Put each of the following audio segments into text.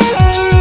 Música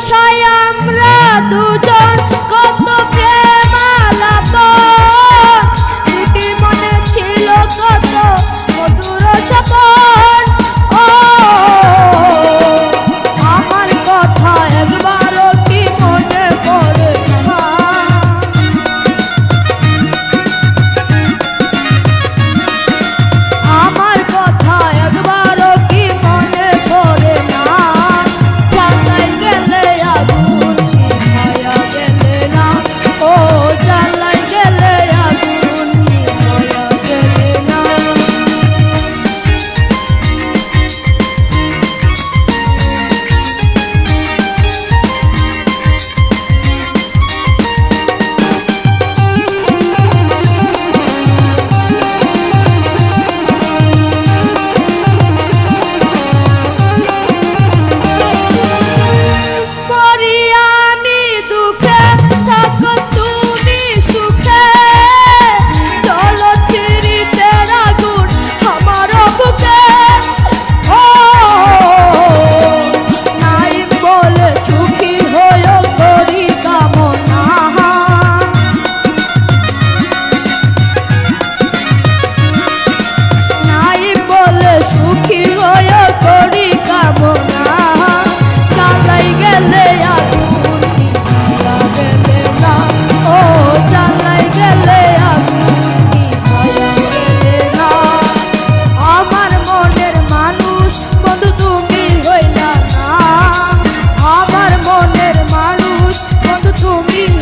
বিষয় আমরা দুজন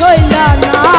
হইল না।